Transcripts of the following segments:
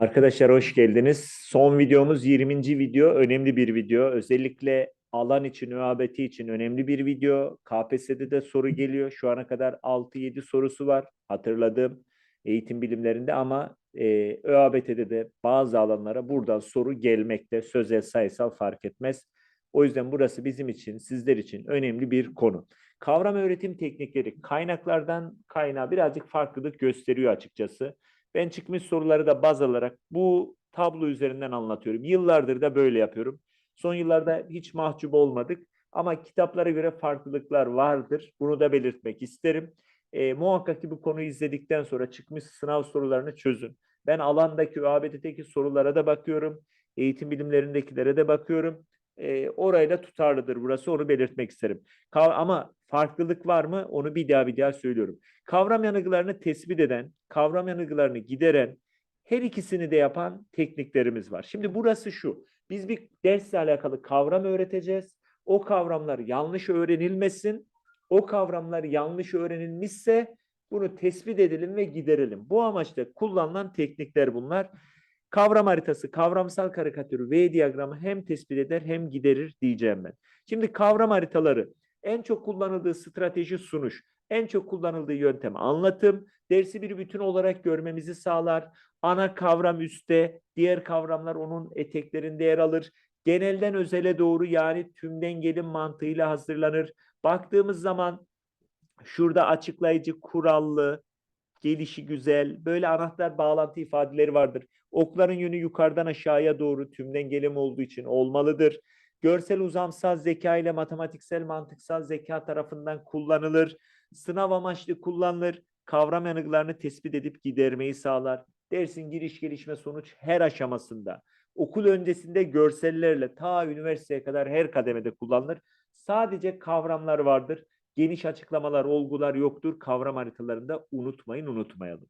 Arkadaşlar hoş geldiniz. Son videomuz 20. video. Önemli bir video. Özellikle alan için, ÖABT için önemli bir video. KPSS'de de soru geliyor. Şu ana kadar 6-7 sorusu var hatırladığım eğitim bilimlerinde ama e, ÖABT'de de bazı alanlara buradan soru gelmekte. Sözel, sayısal fark etmez. O yüzden burası bizim için, sizler için önemli bir konu. Kavram öğretim teknikleri kaynaklardan kaynağa birazcık farklılık gösteriyor açıkçası. Ben çıkmış soruları da baz alarak bu tablo üzerinden anlatıyorum. Yıllardır da böyle yapıyorum. Son yıllarda hiç mahcup olmadık ama kitaplara göre farklılıklar vardır. Bunu da belirtmek isterim. E, muhakkak ki bu konuyu izledikten sonra çıkmış sınav sorularını çözün. Ben alandaki ÖABT'deki sorulara da bakıyorum. Eğitim bilimlerindekilere de bakıyorum. E, orayla tutarlıdır burası onu belirtmek isterim. Ka- ama farklılık var mı onu bir daha bir daha söylüyorum. Kavram yanılgılarını tespit eden, kavram yanılgılarını gideren, her ikisini de yapan tekniklerimiz var. Şimdi burası şu. Biz bir dersle alakalı kavram öğreteceğiz. O kavramlar yanlış öğrenilmesin. O kavramlar yanlış öğrenilmişse bunu tespit edelim ve giderelim. Bu amaçla kullanılan teknikler bunlar. Kavram haritası, kavramsal karikatür, V diyagramı hem tespit eder hem giderir diyeceğim ben. Şimdi kavram haritaları en çok kullanıldığı strateji sunuş, en çok kullanıldığı yöntem anlatım, dersi bir bütün olarak görmemizi sağlar. Ana kavram üstte, diğer kavramlar onun eteklerinde yer alır. Genelden özele doğru yani tümden gelin mantığıyla hazırlanır. Baktığımız zaman şurada açıklayıcı, kurallı, gelişi güzel, böyle anahtar bağlantı ifadeleri vardır. Okların yönü yukarıdan aşağıya doğru tümden gelim olduğu için olmalıdır. Görsel uzamsal zeka ile matematiksel mantıksal zeka tarafından kullanılır. Sınav amaçlı kullanılır. Kavram yanıklarını tespit edip gidermeyi sağlar. Dersin giriş gelişme sonuç her aşamasında. Okul öncesinde görsellerle ta üniversiteye kadar her kademede kullanılır. Sadece kavramlar vardır. Geniş açıklamalar, olgular yoktur. Kavram haritalarında unutmayın, unutmayalım.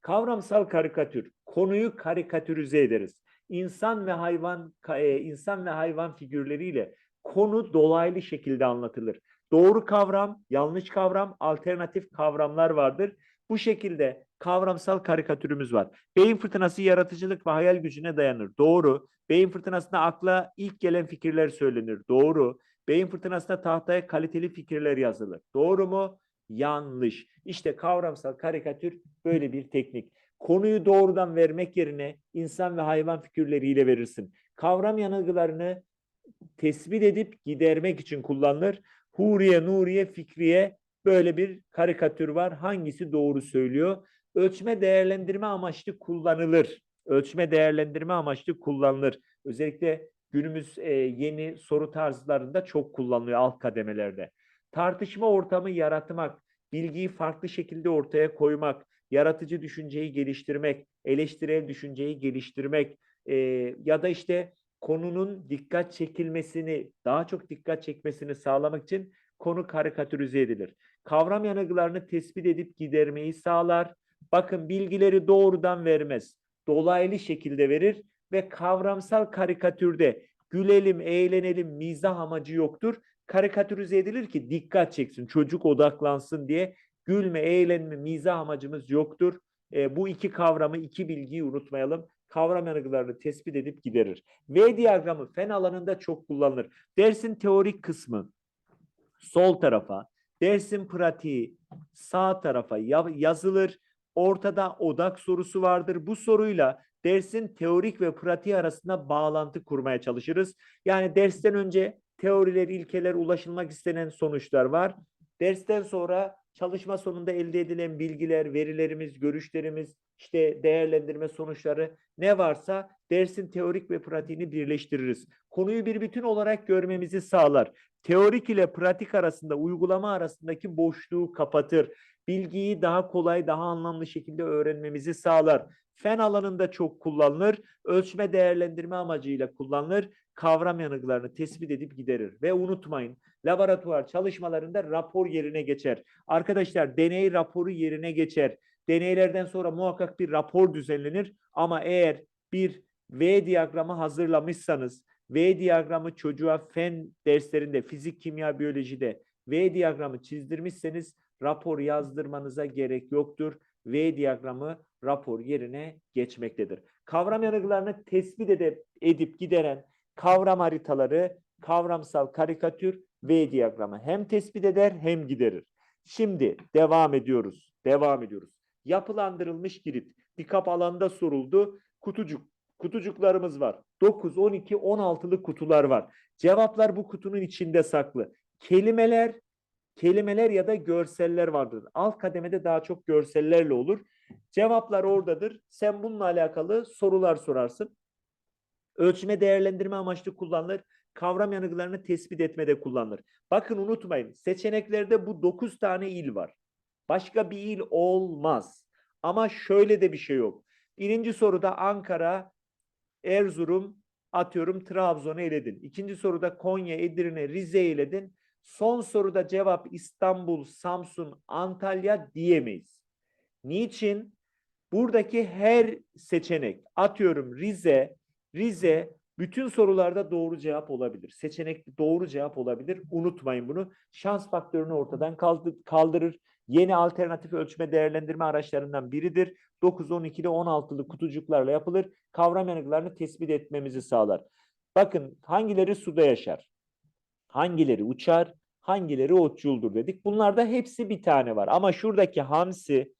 Kavramsal karikatür. Konuyu karikatürize ederiz. İnsan ve hayvan e, insan ve hayvan figürleriyle konu dolaylı şekilde anlatılır. Doğru kavram, yanlış kavram, alternatif kavramlar vardır. Bu şekilde kavramsal karikatürümüz var. Beyin fırtınası yaratıcılık ve hayal gücüne dayanır. Doğru. Beyin fırtınasında akla ilk gelen fikirler söylenir. Doğru. Beyin fırtınasında tahtaya kaliteli fikirler yazılır. Doğru mu? Yanlış. İşte kavramsal karikatür böyle bir teknik. Konuyu doğrudan vermek yerine insan ve hayvan figürleriyle verirsin. Kavram yanılgılarını tespit edip gidermek için kullanılır. Huriye, Nuriye, Fikriye böyle bir karikatür var. Hangisi doğru söylüyor? Ölçme değerlendirme amaçlı kullanılır. Ölçme değerlendirme amaçlı kullanılır. Özellikle günümüz e, yeni soru tarzlarında çok kullanılıyor alt kademelerde. Tartışma ortamı yaratmak, bilgiyi farklı şekilde ortaya koymak, yaratıcı düşünceyi geliştirmek, eleştirel düşünceyi geliştirmek e, ya da işte konunun dikkat çekilmesini, daha çok dikkat çekmesini sağlamak için konu karikatürize edilir. Kavram yanılgılarını tespit edip gidermeyi sağlar. Bakın bilgileri doğrudan vermez. Dolaylı şekilde verir ve kavramsal karikatürde gülelim, eğlenelim, mizah amacı yoktur. Karikatürize edilir ki dikkat çeksin, çocuk odaklansın diye gülme, eğlenme, mizah amacımız yoktur. E, bu iki kavramı, iki bilgiyi unutmayalım. Kavram yanılgılarını tespit edip giderir. V diyagramı fen alanında çok kullanılır. Dersin teorik kısmı sol tarafa, dersin pratiği sağ tarafa yazılır. Ortada odak sorusu vardır. Bu soruyla dersin teorik ve pratiği arasında bağlantı kurmaya çalışırız. Yani dersten önce teoriler, ilkeler, ulaşılmak istenen sonuçlar var. Dersten sonra çalışma sonunda elde edilen bilgiler, verilerimiz, görüşlerimiz, işte değerlendirme sonuçları ne varsa dersin teorik ve pratiğini birleştiririz. Konuyu bir bütün olarak görmemizi sağlar. Teorik ile pratik arasında, uygulama arasındaki boşluğu kapatır. Bilgiyi daha kolay, daha anlamlı şekilde öğrenmemizi sağlar. Fen alanında çok kullanılır. Ölçme değerlendirme amacıyla kullanılır. Kavram yanılgılarını tespit edip giderir. Ve unutmayın laboratuvar çalışmalarında rapor yerine geçer. Arkadaşlar deney raporu yerine geçer. Deneylerden sonra muhakkak bir rapor düzenlenir ama eğer bir V diyagramı hazırlamışsanız, V diyagramı çocuğa fen derslerinde, fizik, kimya, biyolojide V diyagramı çizdirmişseniz rapor yazdırmanıza gerek yoktur. V diyagramı rapor yerine geçmektedir. Kavram yanılgılarını tespit edip, gideren kavram haritaları, kavramsal karikatür, V diyagramı hem tespit eder hem giderir. Şimdi devam ediyoruz. Devam ediyoruz. Yapılandırılmış girit. Dikap alanda soruldu. Kutucuk. Kutucuklarımız var. 9, 12, 16'lı kutular var. Cevaplar bu kutunun içinde saklı. Kelimeler, kelimeler ya da görseller vardır. Alt kademede daha çok görsellerle olur. Cevaplar oradadır. Sen bununla alakalı sorular sorarsın. Ölçme değerlendirme amaçlı kullanılır. Kavram yanılgılarını tespit etmede kullanılır. Bakın unutmayın seçeneklerde bu 9 tane il var. Başka bir il olmaz. Ama şöyle de bir şey yok. Birinci soruda Ankara, Erzurum, atıyorum Trabzon'u eledin. İkinci soruda Konya, Edirne, Rize eledin. Son soruda cevap İstanbul, Samsun, Antalya diyemeyiz. Niçin? Buradaki her seçenek atıyorum Rize, Rize bütün sorularda doğru cevap olabilir. Seçenek doğru cevap olabilir. Unutmayın bunu. Şans faktörünü ortadan kaldı- kaldırır. Yeni alternatif ölçme değerlendirme araçlarından biridir. 9, 12'li 16'lı kutucuklarla yapılır. Kavram yanıklarını tespit etmemizi sağlar. Bakın hangileri suda yaşar? Hangileri uçar? Hangileri otçuldur dedik. Bunlarda hepsi bir tane var. Ama şuradaki hamsi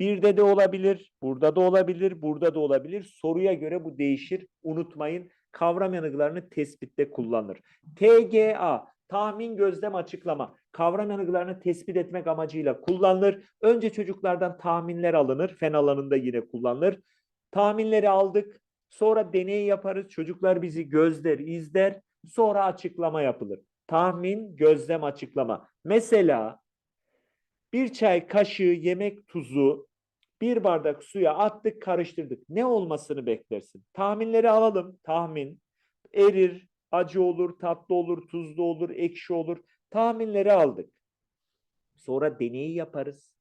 birde de olabilir, burada da olabilir, burada da olabilir. Soruya göre bu değişir. Unutmayın kavram yanıklarını tespitte kullanılır. TGA tahmin gözlem açıklama kavram yanıklarını tespit etmek amacıyla kullanılır. Önce çocuklardan tahminler alınır. Fen alanında yine kullanılır. Tahminleri aldık. Sonra deney yaparız. Çocuklar bizi gözler, izler. Sonra açıklama yapılır. Tahmin, gözlem, açıklama. Mesela bir çay kaşığı yemek tuzu bir bardak suya attık, karıştırdık. Ne olmasını beklersin? Tahminleri alalım. Tahmin. Erir, acı olur, tatlı olur, tuzlu olur, ekşi olur. Tahminleri aldık. Sonra deneyi yaparız.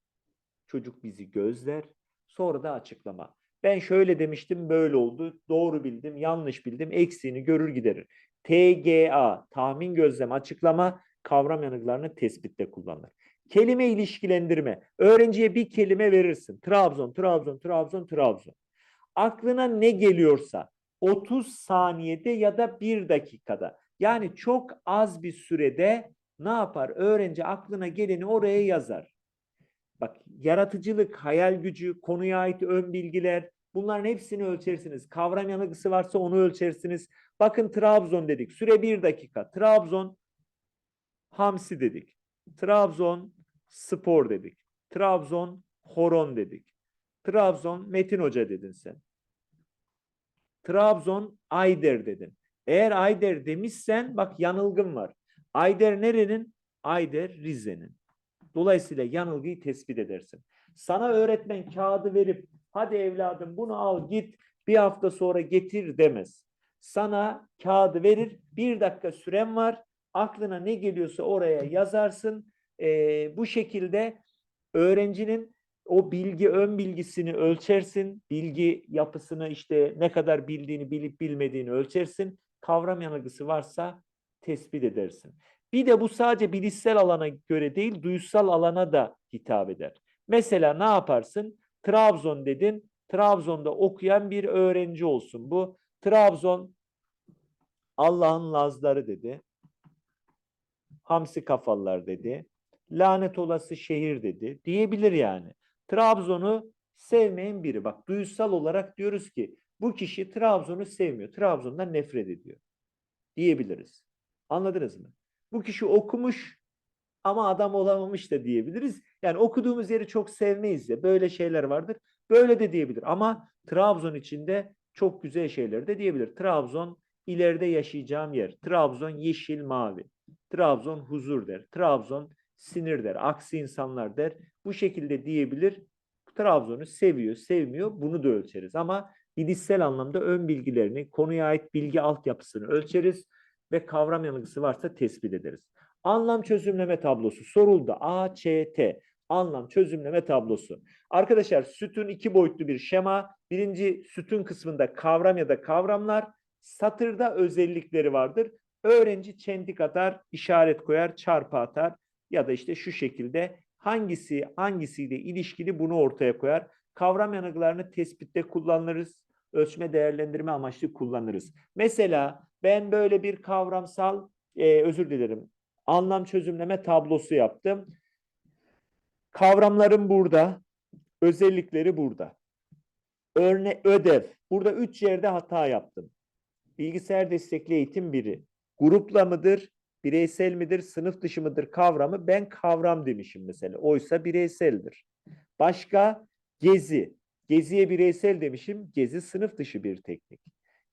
Çocuk bizi gözler. Sonra da açıklama. Ben şöyle demiştim, böyle oldu. Doğru bildim, yanlış bildim. Eksiğini görür giderir. TGA, tahmin gözlem açıklama, kavram yanıklarını tespitte kullanılır. Kelime ilişkilendirme. Öğrenciye bir kelime verirsin. Trabzon, Trabzon, Trabzon, Trabzon. Aklına ne geliyorsa 30 saniyede ya da 1 dakikada yani çok az bir sürede ne yapar? Öğrenci aklına geleni oraya yazar. Bak yaratıcılık, hayal gücü, konuya ait ön bilgiler bunların hepsini ölçersiniz. Kavram yanılgısı varsa onu ölçersiniz. Bakın Trabzon dedik. Süre 1 dakika. Trabzon hamsi dedik. Trabzon spor dedik. Trabzon horon dedik. Trabzon Metin Hoca dedin sen. Trabzon Ayder dedin. Eğer Ayder demişsen bak yanılgın var. Ayder nerenin? Ayder Rize'nin. Dolayısıyla yanılgıyı tespit edersin. Sana öğretmen kağıdı verip hadi evladım bunu al git bir hafta sonra getir demez. Sana kağıdı verir bir dakika süren var aklına ne geliyorsa oraya yazarsın. Ee, bu şekilde öğrencinin o bilgi ön bilgisini ölçersin. Bilgi yapısını işte ne kadar bildiğini bilip bilmediğini ölçersin. Kavram yanılgısı varsa tespit edersin. Bir de bu sadece bilişsel alana göre değil, duysal alana da hitap eder. Mesela ne yaparsın? Trabzon dedin. Trabzon'da okuyan bir öğrenci olsun bu. Trabzon Allah'ın lazları dedi. Hamsi kafalılar dedi. Lanet olası şehir dedi. Diyebilir yani. Trabzon'u sevmeyen biri. Bak duysal olarak diyoruz ki bu kişi Trabzon'u sevmiyor. Trabzon'dan nefret ediyor. Diyebiliriz. Anladınız mı? Bu kişi okumuş ama adam olamamış da diyebiliriz. Yani okuduğumuz yeri çok sevmeyiz ya. Böyle şeyler vardır. Böyle de diyebilir. Ama Trabzon içinde çok güzel şeyler de diyebilir. Trabzon ileride yaşayacağım yer. Trabzon yeşil mavi. Trabzon huzur der. Trabzon sinir der. Aksi insanlar der. Bu şekilde diyebilir. Trabzon'u seviyor, sevmiyor. Bunu da ölçeriz. Ama bilişsel anlamda ön bilgilerini, konuya ait bilgi altyapısını ölçeriz ve kavram yanılgısı varsa tespit ederiz. Anlam çözümleme tablosu soruldu. A, Ç, T. Anlam çözümleme tablosu. Arkadaşlar sütun iki boyutlu bir şema. Birinci sütun kısmında kavram ya da kavramlar. Satırda özellikleri vardır. Öğrenci çentik atar, işaret koyar, çarpı atar ya da işte şu şekilde hangisi hangisiyle ilişkili bunu ortaya koyar. Kavram yanıklarını tespitte kullanırız. Ölçme değerlendirme amaçlı kullanırız. Mesela ben böyle bir kavramsal e, özür dilerim anlam çözümleme tablosu yaptım. Kavramlarım burada, özellikleri burada. Örne ödev. Burada üç yerde hata yaptım. Bilgisayar destekli eğitim biri. Grupla mıdır, bireysel midir, sınıf dışı mıdır kavramı ben kavram demişim mesela. Oysa bireyseldir. Başka gezi. Geziye bireysel demişim. Gezi sınıf dışı bir teknik.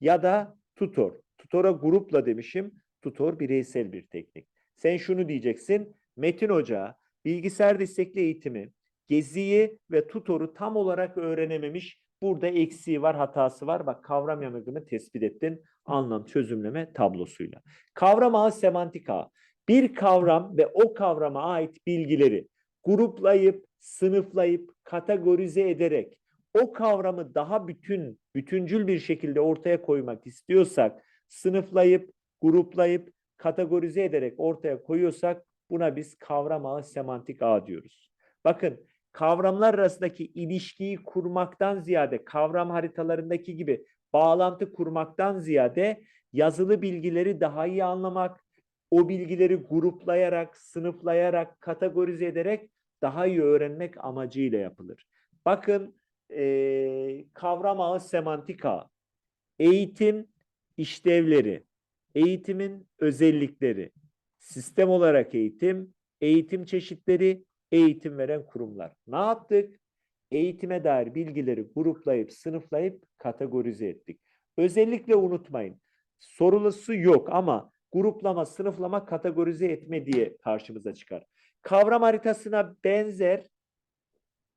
Ya da tutor. Tutora grupla demişim. Tutor bireysel bir teknik. Sen şunu diyeceksin. Metin Hoca bilgisayar destekli eğitimi, geziyi ve tutoru tam olarak öğrenememiş. Burada eksiği var, hatası var. Bak kavram yanıgını tespit ettin anlam çözümleme tablosuyla. Kavram ağı semantik ağı. Bir kavram ve o kavrama ait bilgileri gruplayıp, sınıflayıp, kategorize ederek o kavramı daha bütün, bütüncül bir şekilde ortaya koymak istiyorsak, sınıflayıp, gruplayıp, kategorize ederek ortaya koyuyorsak buna biz kavram ağı semantik ağ diyoruz. Bakın kavramlar arasındaki ilişkiyi kurmaktan ziyade kavram haritalarındaki gibi bağlantı kurmaktan ziyade yazılı bilgileri daha iyi anlamak, o bilgileri gruplayarak, sınıflayarak, kategorize ederek daha iyi öğrenmek amacıyla yapılır. Bakın e, kavram ağı semantik ağ, eğitim işlevleri, eğitimin özellikleri, sistem olarak eğitim, eğitim çeşitleri, eğitim veren kurumlar. Ne yaptık? Eğitime dair bilgileri gruplayıp, sınıflayıp kategorize ettik. Özellikle unutmayın. Sorulusu yok ama gruplama, sınıflama, kategorize etme diye karşımıza çıkar. Kavram haritasına benzer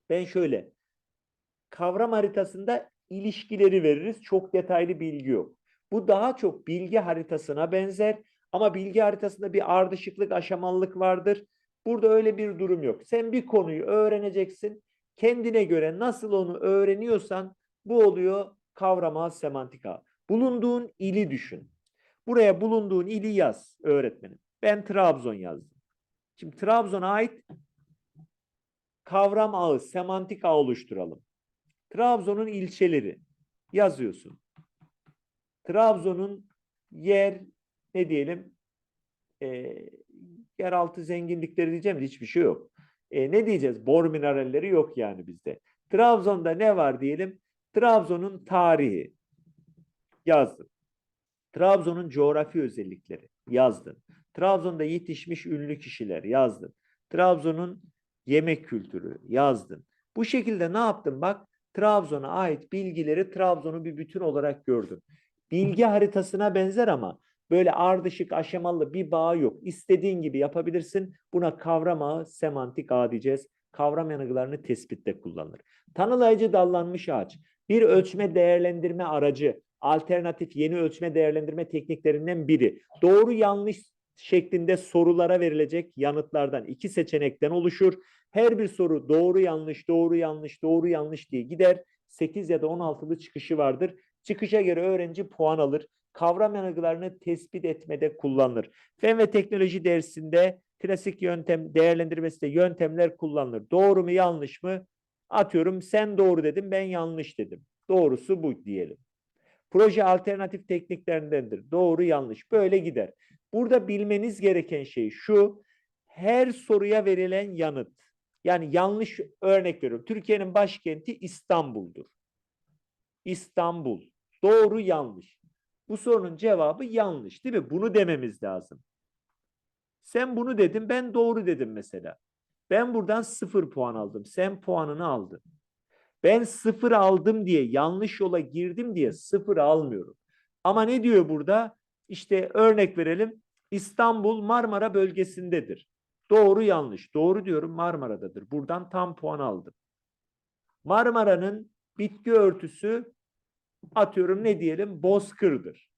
ben şöyle kavram haritasında ilişkileri veririz. Çok detaylı bilgi yok. Bu daha çok bilgi haritasına benzer ama bilgi haritasında bir ardışıklık, aşamalılık vardır. Burada öyle bir durum yok. Sen bir konuyu öğreneceksin. Kendine göre nasıl onu öğreniyorsan bu oluyor kavrama, semantika. Bulunduğun ili düşün. Buraya bulunduğun ili yaz öğretmenim. Ben Trabzon yazdım. Şimdi Trabzon'a ait kavram ağı, semantik ağ oluşturalım. Trabzon'un ilçeleri yazıyorsun. Trabzon'un yer ne diyelim e, yeraltı zenginlikleri diyeceğim de hiçbir şey yok. E, ne diyeceğiz? Bor mineralleri yok yani bizde. Trabzon'da ne var diyelim? Trabzon'un tarihi yazdın. Trabzon'un coğrafi özellikleri yazdın. Trabzon'da yetişmiş ünlü kişiler yazdın. Trabzon'un yemek kültürü yazdın. Bu şekilde ne yaptın? Bak Trabzon'a ait bilgileri Trabzon'u bir bütün olarak gördün. Bilgi haritasına benzer ama böyle ardışık aşamalı bir bağ yok. İstediğin gibi yapabilirsin. Buna kavram ağı, semantik ağ diyeceğiz. Kavram yanıgılarını tespitte kullanılır. Tanılayıcı dallanmış ağaç. Bir ölçme değerlendirme aracı, alternatif yeni ölçme değerlendirme tekniklerinden biri. Doğru yanlış şeklinde sorulara verilecek yanıtlardan iki seçenekten oluşur. Her bir soru doğru yanlış, doğru yanlış, doğru yanlış diye gider. 8 ya da 16'lı çıkışı vardır. Çıkışa göre öğrenci puan alır. Kavram yanılgılarını tespit etmede kullanılır. Fen ve teknoloji dersinde klasik yöntem değerlendirmesinde yöntemler kullanılır. Doğru mu yanlış mı? Atıyorum sen doğru dedim ben yanlış dedim. Doğrusu bu diyelim. Proje alternatif tekniklerindendir. Doğru yanlış böyle gider. Burada bilmeniz gereken şey şu. Her soruya verilen yanıt. Yani yanlış örnek veriyorum. Türkiye'nin başkenti İstanbul'dur. İstanbul. Doğru yanlış. Bu sorunun cevabı yanlış değil mi? Bunu dememiz lazım. Sen bunu dedin ben doğru dedim mesela. Ben buradan sıfır puan aldım. Sen puanını aldın. Ben sıfır aldım diye yanlış yola girdim diye sıfır almıyorum. Ama ne diyor burada? İşte örnek verelim. İstanbul Marmara bölgesindedir. Doğru yanlış. Doğru diyorum Marmara'dadır. Buradan tam puan aldım. Marmara'nın bitki örtüsü atıyorum ne diyelim bozkırdır.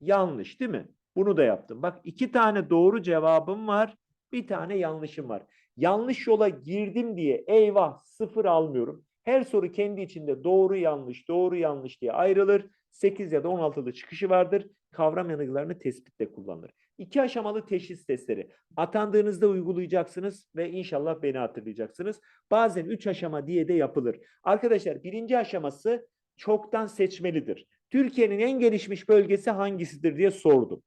Yanlış değil mi? Bunu da yaptım. Bak iki tane doğru cevabım var. Bir tane yanlışım var. Yanlış yola girdim diye eyvah sıfır almıyorum. Her soru kendi içinde doğru yanlış doğru yanlış diye ayrılır. 8 ya da 16'da çıkışı vardır. Kavram yanılgılarını tespitte kullanılır. İki aşamalı teşhis testleri. Atandığınızda uygulayacaksınız ve inşallah beni hatırlayacaksınız. Bazen üç aşama diye de yapılır. Arkadaşlar birinci aşaması çoktan seçmelidir. Türkiye'nin en gelişmiş bölgesi hangisidir diye sordum.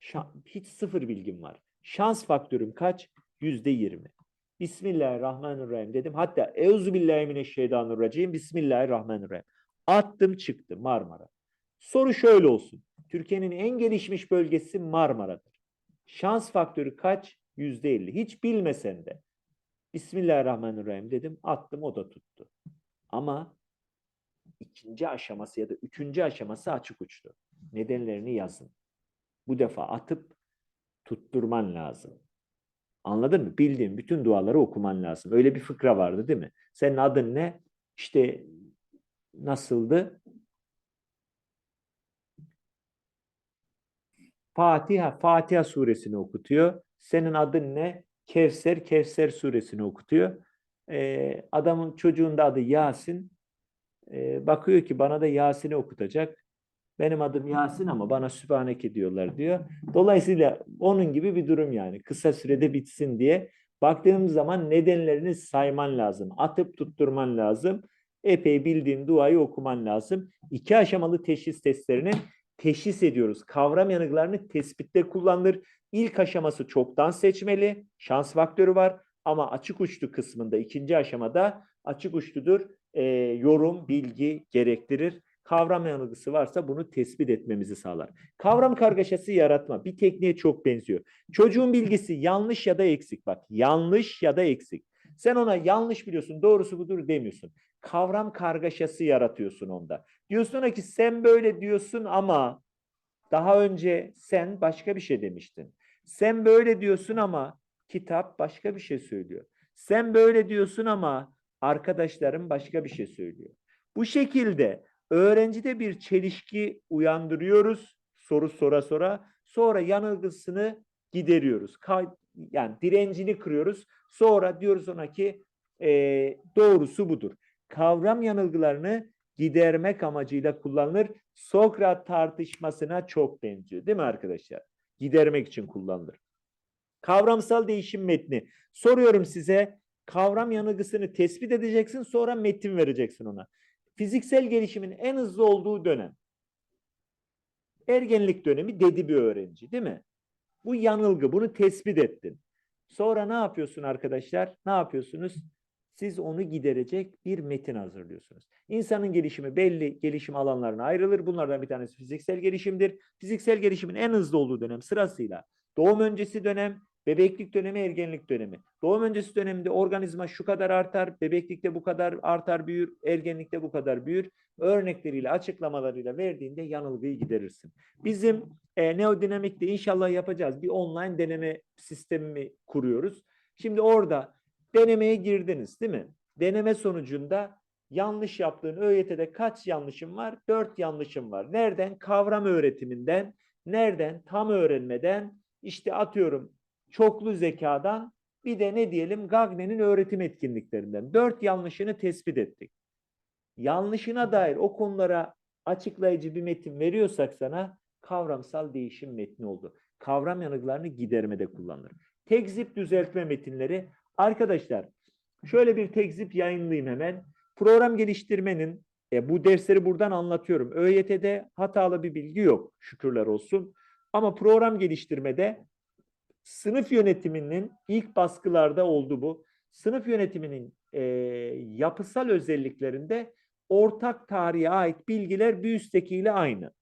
Şa- hiç sıfır bilgim var. Şans faktörüm kaç? Yüzde yirmi. Bismillahirrahmanirrahim dedim. Hatta Euzubillahimineşşeytanirracim. Bismillahirrahmanirrahim. Attım çıktı Marmara. Soru şöyle olsun. Türkiye'nin en gelişmiş bölgesi Marmara'dır. Şans faktörü kaç? Yüzde elli. Hiç bilmesen de. Bismillahirrahmanirrahim dedim. Attım o da tuttu. Ama ikinci aşaması ya da üçüncü aşaması açık uçtu. Nedenlerini yazın. Bu defa atıp tutturman lazım. Anladın mı? Bildiğin bütün duaları okuman lazım. Öyle bir fıkra vardı değil mi? Senin adın ne? İşte nasıldı? Fatiha, Fatiha suresini okutuyor. Senin adın ne? Kevser, Kevser suresini okutuyor. Ee, adamın çocuğun da adı Yasin. Ee, bakıyor ki bana da Yasin'i okutacak. Benim adım Yasin ama bana Sübhaneke diyorlar diyor. Dolayısıyla onun gibi bir durum yani. Kısa sürede bitsin diye. Baktığımız zaman nedenlerini sayman lazım. Atıp tutturman lazım. Epey bildiğin duayı okuman lazım. İki aşamalı teşhis testlerini teşhis ediyoruz. Kavram yanıklarını tespitte kullanılır. İlk aşaması çoktan seçmeli. Şans faktörü var. Ama açık uçlu kısmında ikinci aşamada açık uçludur. Ee, yorum, bilgi gerektirir kavram yanılgısı varsa bunu tespit etmemizi sağlar. Kavram kargaşası yaratma bir tekniğe çok benziyor. Çocuğun bilgisi yanlış ya da eksik. Bak yanlış ya da eksik. Sen ona yanlış biliyorsun, doğrusu budur demiyorsun. Kavram kargaşası yaratıyorsun onda. Diyorsun ona ki sen böyle diyorsun ama daha önce sen başka bir şey demiştin. Sen böyle diyorsun ama kitap başka bir şey söylüyor. Sen böyle diyorsun ama arkadaşlarım başka bir şey söylüyor. Bu şekilde öğrencide bir çelişki uyandırıyoruz soru sora sora. Sonra yanılgısını gideriyoruz. Kay- yani direncini kırıyoruz. Sonra diyoruz ona ki e, doğrusu budur. Kavram yanılgılarını gidermek amacıyla kullanılır. Sokrat tartışmasına çok benziyor değil mi arkadaşlar? Gidermek için kullanılır. Kavramsal değişim metni. Soruyorum size kavram yanılgısını tespit edeceksin sonra metin vereceksin ona. Fiziksel gelişimin en hızlı olduğu dönem. Ergenlik dönemi dedi bir öğrenci değil mi? Bu yanılgı bunu tespit ettin. Sonra ne yapıyorsun arkadaşlar? Ne yapıyorsunuz? Siz onu giderecek bir metin hazırlıyorsunuz. İnsanın gelişimi belli gelişim alanlarına ayrılır. Bunlardan bir tanesi fiziksel gelişimdir. Fiziksel gelişimin en hızlı olduğu dönem sırasıyla doğum öncesi dönem, bebeklik dönemi, ergenlik dönemi. Doğum öncesi döneminde organizma şu kadar artar, bebeklikte bu kadar artar, büyür, ergenlikte bu kadar büyür. Örnekleriyle, açıklamalarıyla verdiğinde yanılgıyı giderirsin. Bizim e, neodinamikte inşallah yapacağız. Bir online deneme sistemi kuruyoruz. Şimdi orada denemeye girdiniz değil mi? Deneme sonucunda yanlış yaptığın ÖYT'de kaç yanlışım var? Dört yanlışım var. Nereden? Kavram öğretiminden. Nereden? Tam öğrenmeden. İşte atıyorum çoklu zekadan bir de ne diyelim Gagne'nin öğretim etkinliklerinden. Dört yanlışını tespit ettik. Yanlışına dair o konulara açıklayıcı bir metin veriyorsak sana kavramsal değişim metni oldu. Kavram yanıklarını gidermede kullanılır. Tekzip düzeltme metinleri. Arkadaşlar şöyle bir tekzip yayınlayayım hemen. Program geliştirmenin e, bu dersleri buradan anlatıyorum. ÖYT'de hatalı bir bilgi yok şükürler olsun. Ama program geliştirmede sınıf yönetiminin ilk baskılarda oldu bu. Sınıf yönetiminin e, yapısal özelliklerinde ortak tarihe ait bilgiler bir üsttekiyle aynı.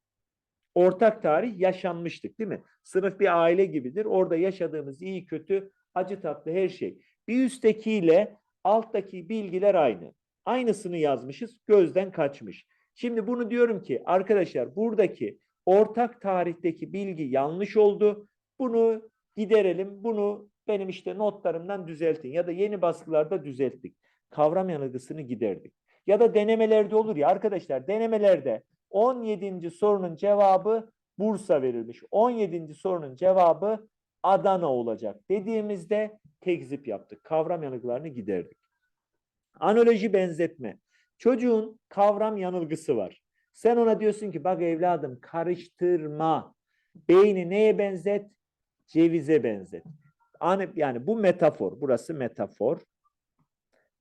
Ortak tarih yaşanmıştık değil mi? Sınıf bir aile gibidir. Orada yaşadığımız iyi kötü, acı tatlı her şey. Bir üsttekiyle alttaki bilgiler aynı. Aynısını yazmışız, gözden kaçmış. Şimdi bunu diyorum ki arkadaşlar buradaki ortak tarihteki bilgi yanlış oldu. Bunu giderelim. Bunu benim işte notlarımdan düzeltin ya da yeni baskılarda düzelttik. Kavram yanılgısını giderdik. Ya da denemelerde olur ya arkadaşlar denemelerde 17. sorunun cevabı Bursa verilmiş. 17. sorunun cevabı Adana olacak dediğimizde tekzip yaptık. Kavram yanılgılarını giderdik. Analoji benzetme. Çocuğun kavram yanılgısı var. Sen ona diyorsun ki bak evladım karıştırma. Beyni neye benzet? Cevize benzet. An- Yani bu metafor. Burası metafor.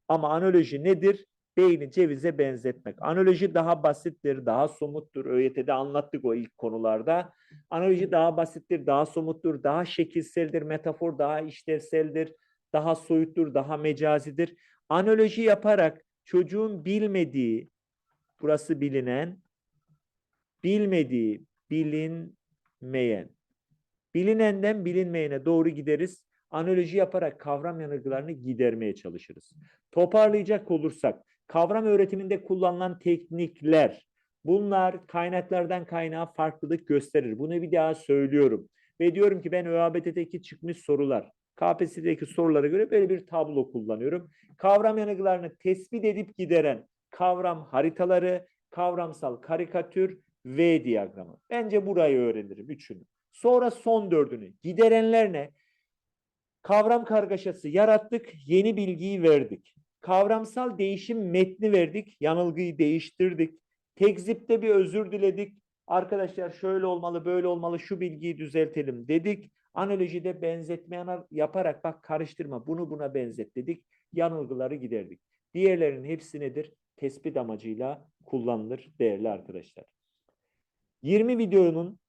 Ama analoji nedir? Beyni cevize benzetmek. Analoji daha basittir, daha somuttur. ÖYT'de anlattık o ilk konularda. Analoji daha basittir, daha somuttur, daha şekilseldir. Metafor daha işlevseldir, daha soyuttur, daha mecazidir. Analoji yaparak çocuğun bilmediği, burası bilinen, bilmediği, bilinmeyen. Bilinenden bilinmeyene doğru gideriz. Analoji yaparak kavram yanılgılarını gidermeye çalışırız. Toparlayacak olursak, kavram öğretiminde kullanılan teknikler, bunlar kaynaklardan kaynağa farklılık gösterir. Bunu bir daha söylüyorum. Ve diyorum ki ben ÖABT'deki çıkmış sorular, KPSS'deki sorulara göre böyle bir tablo kullanıyorum. Kavram yanılgılarını tespit edip gideren kavram haritaları, kavramsal karikatür, V diyagramı. Bence burayı öğrenirim üçünü. Sonra son dördünü. Giderenler ne? Kavram kargaşası yarattık, yeni bilgiyi verdik. Kavramsal değişim metni verdik, yanılgıyı değiştirdik. Tekzipte bir özür diledik. Arkadaşlar şöyle olmalı, böyle olmalı, şu bilgiyi düzeltelim dedik. Analojide benzetme yaparak bak karıştırma, bunu buna benzet dedik. Yanılgıları giderdik. Diğerlerinin hepsi nedir? Tespit amacıyla kullanılır değerli arkadaşlar. 20 videonun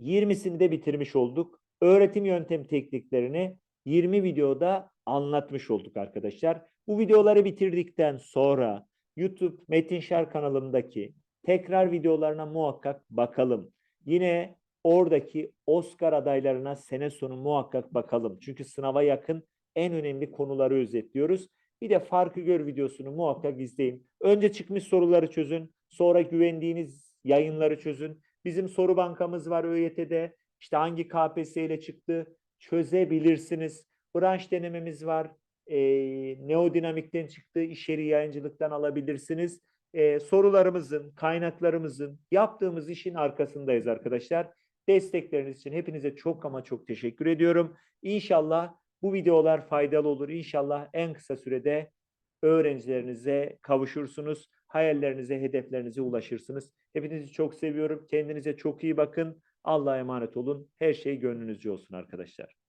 20'sini de bitirmiş olduk. Öğretim yöntem tekniklerini 20 videoda anlatmış olduk arkadaşlar. Bu videoları bitirdikten sonra YouTube Metin Şer kanalımdaki tekrar videolarına muhakkak bakalım. Yine oradaki Oscar adaylarına sene sonu muhakkak bakalım. Çünkü sınava yakın en önemli konuları özetliyoruz. Bir de farkı gör videosunu muhakkak izleyin. Önce çıkmış soruları çözün. Sonra güvendiğiniz yayınları çözün. Bizim soru bankamız var ÖYT'de. İşte hangi KPSS ile çıktı çözebilirsiniz. Branş denememiz var. Ee, neodinamikten çıktı. İş yeri yayıncılıktan alabilirsiniz. Ee, sorularımızın, kaynaklarımızın, yaptığımız işin arkasındayız arkadaşlar. Destekleriniz için hepinize çok ama çok teşekkür ediyorum. İnşallah bu videolar faydalı olur. İnşallah en kısa sürede öğrencilerinize kavuşursunuz. Hayallerinize, hedeflerinize ulaşırsınız. Hepinizi çok seviyorum. Kendinize çok iyi bakın. Allah'a emanet olun. Her şey gönlünüzce olsun arkadaşlar.